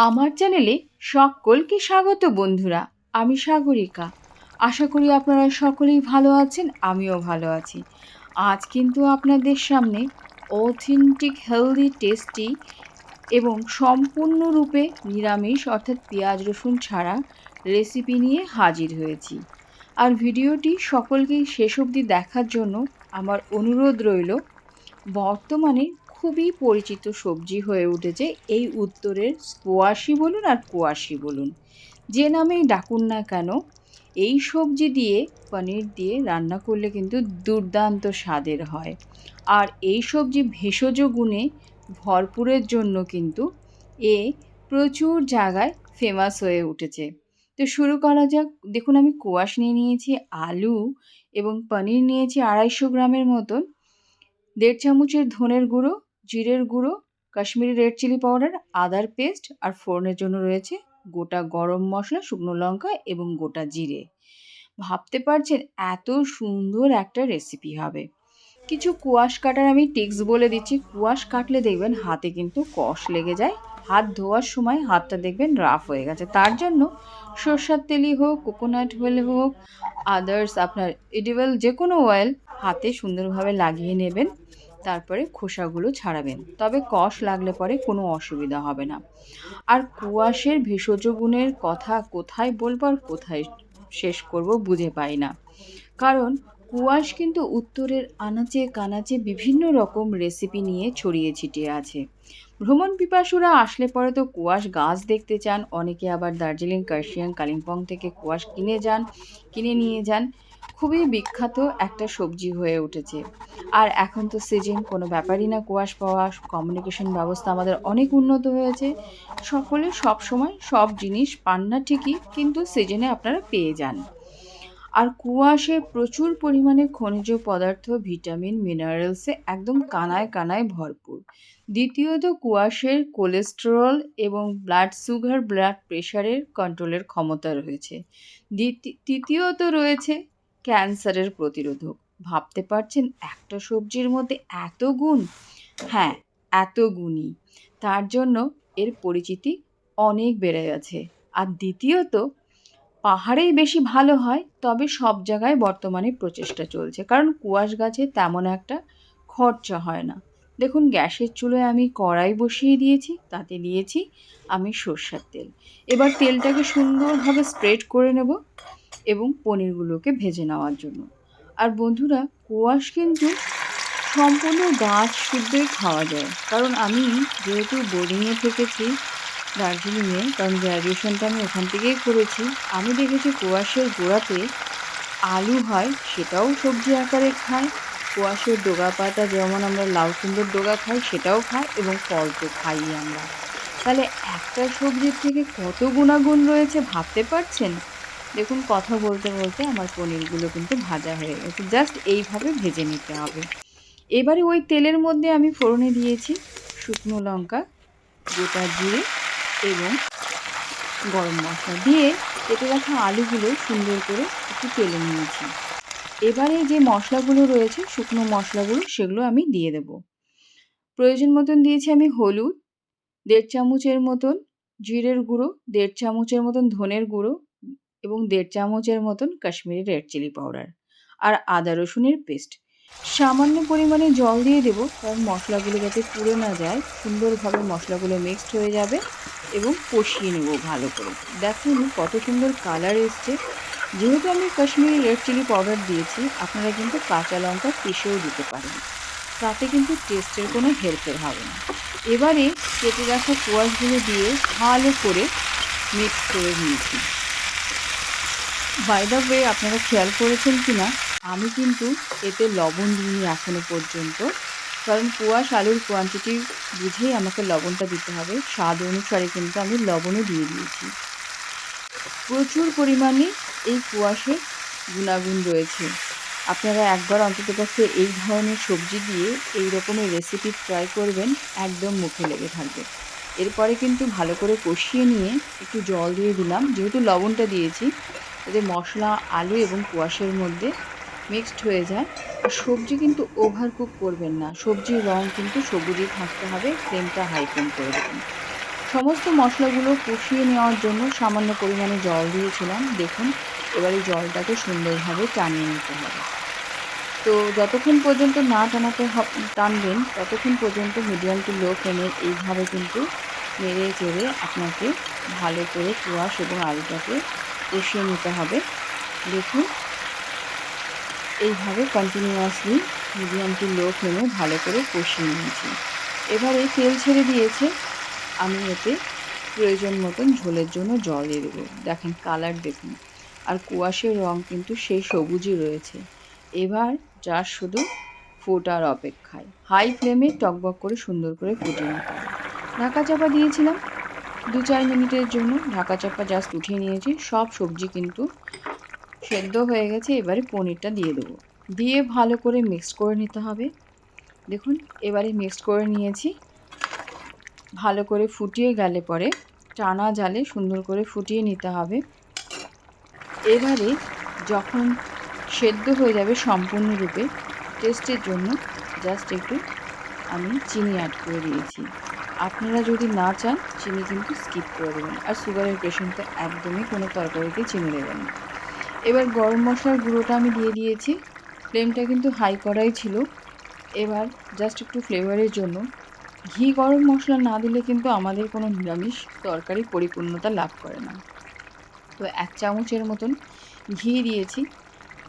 আমার চ্যানেলে সকলকে স্বাগত বন্ধুরা, আমি সাগরিকা। আশা করি আপনারা সকলেই ভালো আছেন, আমিও ভালো আছি। আজ কিন্তু আপনাদের সামনে অথেন্টিক হেলদি টেস্টি এবং সম্পূর্ণরূপে নিরামিষ অর্থাৎ পেঁয়াজ রসুন ছাড়া রেসিপি নিয়ে হাজির হয়েছি। আর ভিডিওটি সকলকেই শেষ অবধি দেখার জন্য আমার অনুরোধ রইল, বর্তমানে খুবই পরিচিত সবজি হয়ে উঠেছে, এই উত্তরের স্কোয়াশি বলুন আর কোয়াশি বলুন। যে নামেই ডাকুন না কেন, এই সবজি দিয়ে, পনির দিয়ে রান্না করলে কিন্তু দুর্দান্ত স্বাদের হয়। আর এই সবজি ভেষজ গুণে ভরপুরের জন্য কিন্তু এ প্রচুর জায়গায় ফেমাস হয়ে উঠেছে। তো শুরু করা যাক, দেখুন আমি কোয়াশ নিয়ে নিয়েছি, আলু এবং পনির নিয়েছি আড়াইশো গ্রামের মতন। দেড় চামচের ধনের গুঁড়ো জিরের গুঁড়ো, কাশ্মীরি রেড চিলি পাউডার আদার পেস্ট আর ফোড়নের জন্য রয়েছে গোটা গরম মশলা, শুকনো লঙ্কা এবং গোটা জিরে। ভাবতে পারছেন এত সুন্দর একটা রেসিপি হবে। কিছু কুয়াশ কাটার আমি টিক্স বলে দিচ্ছি। কুয়াশ কাটলে দেখবেন হাতে কিন্তু কষ লেগে যায়। হাত ধোয়ার সময় হাতটা দেখবেন রাফ হয়ে গেছে। তার জন্য সর্ষার তেলই হোক কোকোনাট অয়েল হোক আদার্স আপনার এডিবল যে কোনো অয়েল হাতে সুন্দরভাবে লাগিয়ে নেবেন। তারপরে খোসাগুলো ছাড়াবেন। তবে কষ লাগলে পরে কোনো অসুবিধা হবে না। আর কুয়াশের ভেষজ গুণের কথা কোথায় বলব আর কোথায় শেষ করব বুঝে পাই না। কারণ কুয়াশ কিন্তু উত্তরের আনাচে কানাচে বিভিন্ন রকম রেসিপি নিয়ে ছড়িয়ে ছিটিয়ে আছে। ভ্রমণ পিপাসুরা আসলে পরে তো কুয়াশ গাছ দেখতে চান, অনেকে আবার দার্জিলিং, কার্শিয়াং, কালিম্পং থেকে কুয়াশ কিনে যান, কিনে নিয়ে যান। খুবই বিখ্যাত একটা সবজি হয়ে উঠেছে। আর এখন তো সিজন কোনো ব্যাপারই না। কুয়াশ পাওয়া কমিউনিকেশন ব্যবস্থা আমাদের অনেক উন্নত হয়েছে। সকলে সব সময় সব জিনিস পান না ঠিকই, কিন্তু সিজনে আপনারা পেয়ে যান। আর কুয়াশে প্রচুর পরিমাণে খনিজ পদার্থ ভিটামিন মিনারেলসে একদম কানায় কানায় ভরপুর। দ্বিতীয়ত কুয়াশের কোলেস্টেরল এবং ব্লাড সুগার ব্লাড প্রেশারের কন্ট্রোলের ক্ষমতা রয়েছে। তৃতীয়ত রয়েছে ক্যান্সারের প্রতিরোধক। ভাবতে পারছেন একটা সবজির মধ্যে এত গুণ? হ্যাঁ এত গুণই। তার জন্য এর পরিচিতি অনেক বেড়ে গেছে। আর দ্বিতীয়ত, পাহাড়েই বেশি ভালো হয়, তবে সব জায়গায় বর্তমানে প্রচেষ্টা চলছে। কারণ কুয়াশ গাছে তেমন একটা খরচা হয় না। দেখুন, গ্যাসের চুলোয় আমি কড়াই বসিয়ে দিয়েছি, তাতে দিয়েছি আমি সর্ষার তেল। এবার তেলটাকে সুন্দরভাবে স্প্রেড করে নেব। এবং পনিরগুলোকে ভেজে নেওয়ার জন্য। আর বন্ধুরা, কোয়াশ কিন্তু সম্পূর্ণ গাছ শুদ্ধই খাওয়া যায়। কারণ আমি যেহেতু বোর্ডিংয়ে থেকেছি দার্জিলিংয়ে, কারণ গ্র্যাজুয়েশনটা আমি ওখান থেকেই করেছি, আমি দেখেছি কোয়াশের গোড়াতে আলু হয়, সেটাও সবজি আকারে খায়। কোয়াশের ডোগা পাতা যেমন আমরা লাউ সুন্দর ডোগা খাই, সেটাও খাই এবং ফল তো খাই আমরা। তাহলে একটা সবজির থেকে কত গুণাগুণ রয়েছে ভাবতে পারছেন? দেখুন, কথা বলতে বলতে আমার পনিরগুলো কিন্তু ভাজা হয়ে গেছে। জাস্ট এইভাবে ভেজে নিতে হবে। এবারে ওই তেলের মধ্যে আমি ফোড়নে দিয়েছি শুকনো লঙ্কা, গোটা জিরে এবং গরম মশলা দিয়ে কেটে রাখা আলুগুলো সুন্দর করে একটু তেলে নিয়েছি। এবারে যে মশলাগুলো রয়েছে, শুকনো মশলাগুলো, সেগুলো আমি দিয়ে দেব। প্রয়োজন মতন দিয়েছি আমি হলুদ, দেড় চামচের মতন জিরের গুঁড়ো, দেড় চামচের মতন ধনের গুঁড়ো এবং দেড় চামচের মতন কাশ্মীরি রেড চিলি পাউডার আর আদা রসুনের পেস্ট। সামান্য পরিমাণে জল দিয়ে দেবো, কারণ মশলাগুলো যাতে পুড়ে না যায়, সুন্দরভাবে মশলাগুলো মিক্সড হয়ে যাবে এবং কষিয়ে নেব ভালো করে। দেখুন কত সুন্দর কালার এসছে। যেহেতু আমি কাশ্মীরি রেড চিলি পাউডার দিয়েছি, আপনারা কিন্তু কাঁচা লঙ্কা পিষেও দিতে পারেন। তাতে কিন্তু টেস্টের কোনো হেল্পের হবে না। এবারে কেটে রাখা কোয়াশগুলো দিয়ে ভালো করে মিক্স করে নিয়েছি। বাই দ্য ওয়ে আপনারা খেয়াল করেছেন কি না আমি কিন্তু এতে লবণ দিইনি এখনও পর্যন্ত। কারণ কুয়াশ আলুর কোয়ান্টিটি বুঝেই আমাকে লবণটা দিতে হবে। স্বাদ অনুসারে কিন্তু আমি লবণও দিয়ে দিয়েছি। প্রচুর পরিমাণে এই কুয়াশে গুণাগুণ রয়েছে। আপনারা একবার অন্তত পক্ষে এই ধরনের সবজি দিয়ে এই রকমের রেসিপি ট্রাই করবেন, একদম মুখে লেগে থাকবে। এরপরে কিন্তু ভালো করে কষিয়ে নিয়ে একটু জল দিয়ে দিলাম। যেহেতু লবণটা দিয়েছি যাতে মশলা, আলু এবং কোয়াশের মধ্যে মিক্সড হয়ে যায়। আর সবজি কিন্তু ওভার কুক করবেন না। সবজির রং কিন্তু সবুজই থাকতে হবে ফ্লেমটা হাই ফ্লেম করে দেবেন। সমস্ত মশলাগুলো কষিয়ে নেওয়ার জন্য সামান্য পরিমাণে জল দিয়েছিলাম। দেখুন, এবারে জলটাকে সুন্দরভাবে টানিয়ে নিতে হবে। তো যতক্ষণ পর্যন্ত না টানাতে টানবেন, ততক্ষণ পর্যন্ত মিডিয়াম টু লো ফ্লেমে এইভাবে কিন্তু নেড়ে চেড়ে আপনাকে ভালো করে কুয়াশ এবং আলুটাকে কষিয়ে নিতে হবে। দেখুন। এইভাবে কন্টিনিউয়াসলি মিডিয়াম টু লো ফ্লেমে ভালো করে কষিয়ে নিয়েছি। এবারে তেল ছেড়ে দিয়েছে। আমি এতে প্রয়োজন মতন ঝোলের জন্য জল দিয়ে দেবো। দেখেন কালার দেখুন। আর কুয়াশের রং কিন্তু সেই সবুজই রয়েছে। এবার যা শুধু ফোটার অপেক্ষায়। হাই ফ্লেমে টকবক করে সুন্দর করে ফুটিয়ে নিতে ঢাকা চাপা দিয়েছিলাম। দু চার মিনিটের জন্য ঢাকা চাপা জাস্ট উঠিয়ে নিয়েছি। সব সবজি কিন্তু সেদ্ধ হয়ে গেছে, এবারে পনিরটা দিয়ে দেবো। দিয়ে ভালো করে মিক্স করে নিতে হবে। দেখুন, এবারে মিক্স করে নিয়েছি। ভালো করে ফুটিয়ে গেলে পরে টানা জালে সুন্দর করে ফুটিয়ে নিতে হবে। এবারে যখন সেদ্ধ হয়ে যাবে সম্পূর্ণরূপে টেস্টের জন্য জাস্ট একটু আমি চিনি অ্যাড করে দিয়েছি। আপনারা যদি না চান, চিনি কিন্তু স্কিপ করে দেবেন। আর সুগারের পেশেন্ট তো একদমই কোনো তরকারিতে চিনি দেবেন না। এবার গরম মশলার গুঁড়োটা আমি দিয়ে দিয়েছি। ফ্লেমটা কিন্তু হাই করাই ছিল। এবার জাস্ট একটু ফ্লেভারের জন্য ঘি গরম মশলা না দিলে কিন্তু আমাদের কোনো নিরামিষ তরকারি পরিপূর্ণতা লাভ করে না। তো এক চামচের মতন ঘি দিয়েছি।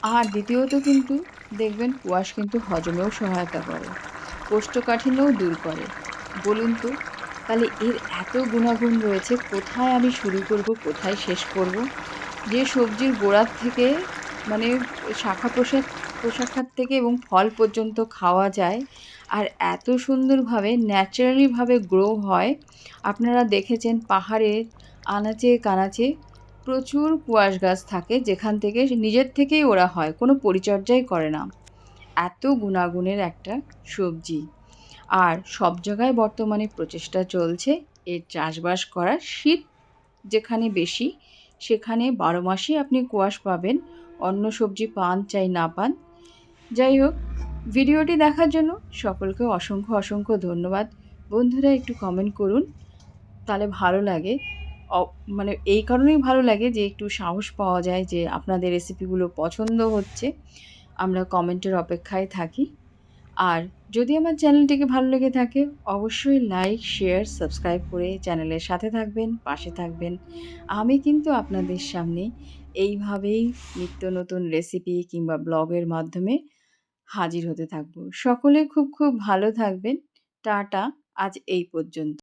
আর দ্বিতীয়ত কিন্তু দেখবেন কুয়াশ কিন্তু হজমেও সহায়তা করে। কোষ্ঠকাঠিন্যও দূর করে। বলুন তো, তাহলে এর এত গুণাগুণ রয়েছে, কোথায় আমি শুরু করব, কোথায় শেষ করব? যে সবজির গোড়ার থেকে মানে শাখা প্রশাখ প্রশাখার থেকে এবং ফল পর্যন্ত খাওয়া যায়, আর এত সুন্দরভাবে, ন্যাচারালিভাবে গ্রো হয়। আপনারা দেখেছেন পাহাড়ের আনাচে, কানাচে প্রচুর কুয়াশ গাছ থাকে, যেখান থেকে নিজের থেকেই ওরা হয়, কোনো পরিচর্যাই করে না। এত গুণাগুণের একটা সবজি। আর সব জায়গায় বর্তমানে প্রচেষ্টা চলছে এর চাষবাস করার শীত যেখানে বেশি, সেখানে বারো মাসই আপনি কুয়াশ পাবেন, অন্য সবজি পান, চাই না পান। যাই হোক, ভিডিওটি দেখার জন্য সকলকে অসংখ্য অসংখ্য ধন্যবাদ। বন্ধুরা, একটু কমেন্ট করুন। তাহলে ভালো লাগে। মানে এই কারণেই ভালো লাগে যে একটু সাহস পাওয়া যায় যে আপনাদের রেসিপিগুলো পছন্দ হচ্ছে। আমরা কমেন্টের অপেক্ষায় থাকি। আর যদি আমার চ্যানেলটিকে ভালো লেগে থাকে, অবশ্যই লাইক শেয়ার সাবস্ক্রাইব করে চ্যানেলের সাথে থাকবেন, পাশে থাকবেন। আমি কিন্তু আপনাদের সামনে এইভাবেই নিত্য নতুন রেসিপি কিংবা ব্লগের মাধ্যমে হাজির হতে থাকব। সকলে খুব খুব ভালো থাকবেন। টাটা, আজ এই পর্যন্ত।